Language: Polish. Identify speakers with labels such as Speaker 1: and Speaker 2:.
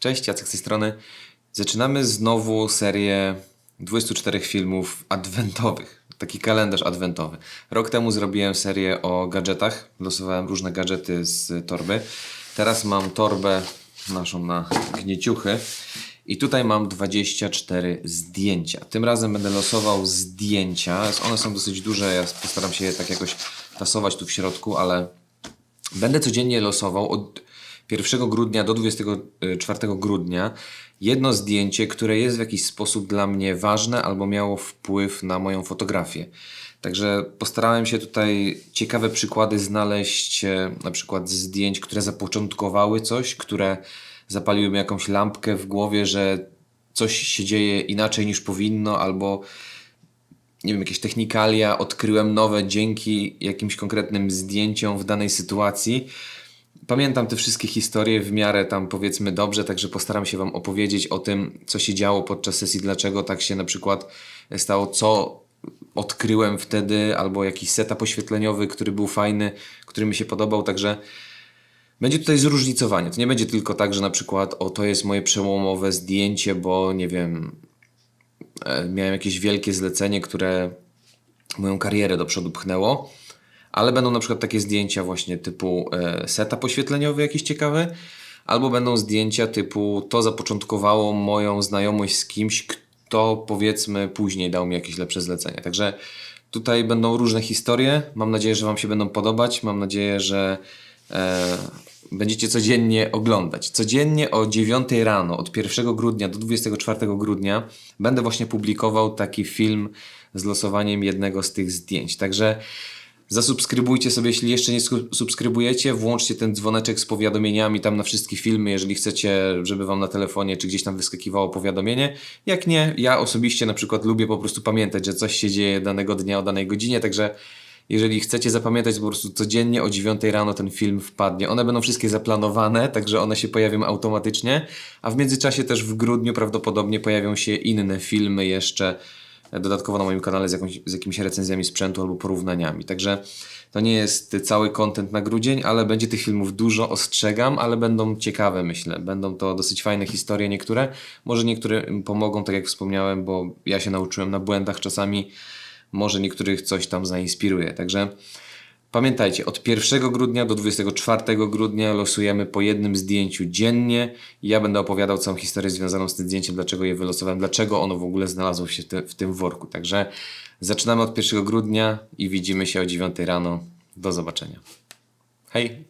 Speaker 1: Cześć, Jacek z tej strony. Zaczynamy znowu serię 24 filmów adwentowych. Taki kalendarz adwentowy. Rok temu zrobiłem serię o gadżetach. Losowałem różne gadżety z torby. Teraz mam torbę naszą na gnieciuchy. I tutaj mam 24 zdjęcia. Tym razem będę losował zdjęcia. One są dosyć duże. Ja postaram się je tak jakoś tasować tu w środku, ale Będę codziennie losował od 1 grudnia do 24 grudnia jedno zdjęcie, które jest w jakiś sposób dla mnie ważne albo miało wpływ na moją fotografię. Także postarałem się tutaj ciekawe przykłady znaleźć, e, na przykład zdjęć, które zapoczątkowały coś, które zapaliły mi jakąś lampkę w głowie, że coś się dzieje inaczej niż powinno, albo nie wiem, jakieś technikalia, odkryłem nowe dzięki jakimś konkretnym zdjęciom w danej sytuacji. Pamiętam te wszystkie historie w miarę tam powiedzmy dobrze, także postaram się Wam opowiedzieć o tym, co się działo podczas sesji, dlaczego tak się na przykład stało, co odkryłem wtedy, albo jakiś setup oświetleniowy, który był fajny, który mi się podobał, także będzie tutaj zróżnicowanie. To nie będzie tylko tak, że na przykład o to jest moje przełomowe zdjęcie, bo nie wiem, e, miałem jakieś wielkie zlecenie, które moją karierę do przodu pchnęło, ale będą na przykład takie zdjęcia właśnie typu e, setup oświetleniowy jakiś ciekawy, albo będą zdjęcia typu to zapoczątkowało moją znajomość z kimś, kto powiedzmy później dał mi jakieś lepsze zlecenie. Także tutaj będą różne historie. Mam nadzieję, że Wam się będą podobać. Mam nadzieję, że e, będziecie codziennie oglądać. Codziennie o 9 rano, od 1 grudnia do 24 grudnia, będę właśnie publikował taki film z losowaniem jednego z tych zdjęć. Także zasubskrybujcie sobie, jeśli jeszcze nie subskrybujecie, włączcie ten dzwoneczek z powiadomieniami tam na wszystkie filmy, jeżeli chcecie, żeby wam na telefonie czy gdzieś tam wyskakiwało powiadomienie. Jak nie, ja osobiście na przykład lubię po prostu pamiętać, że coś się dzieje danego dnia o danej godzinie, także jeżeli chcecie zapamiętać, po prostu codziennie o 9 rano ten film wpadnie. One będą wszystkie zaplanowane, także one się pojawią automatycznie, a w międzyczasie też w grudniu prawdopodobnie pojawią się inne filmy jeszcze dodatkowo na moim kanale z, jakąś, z jakimiś recenzjami sprzętu albo porównaniami. Także to nie jest cały content na grudzień, ale będzie tych filmów dużo, ostrzegam, ale będą ciekawe, myślę. Będą to dosyć fajne historie niektóre. Może niektóre pomogą, tak jak wspomniałem, bo ja się nauczyłem na błędach czasami. Może niektórych coś tam zainspiruje. Także Pamiętajcie, od 1 grudnia do 24 grudnia losujemy po jednym zdjęciu dziennie. Ja będę opowiadał całą historię związaną z tym zdjęciem, dlaczego je wylosowałem, dlaczego ono w ogóle znalazło się w, tym worku. Także zaczynamy od 1 grudnia i widzimy się o 9 rano. Do zobaczenia. Hej!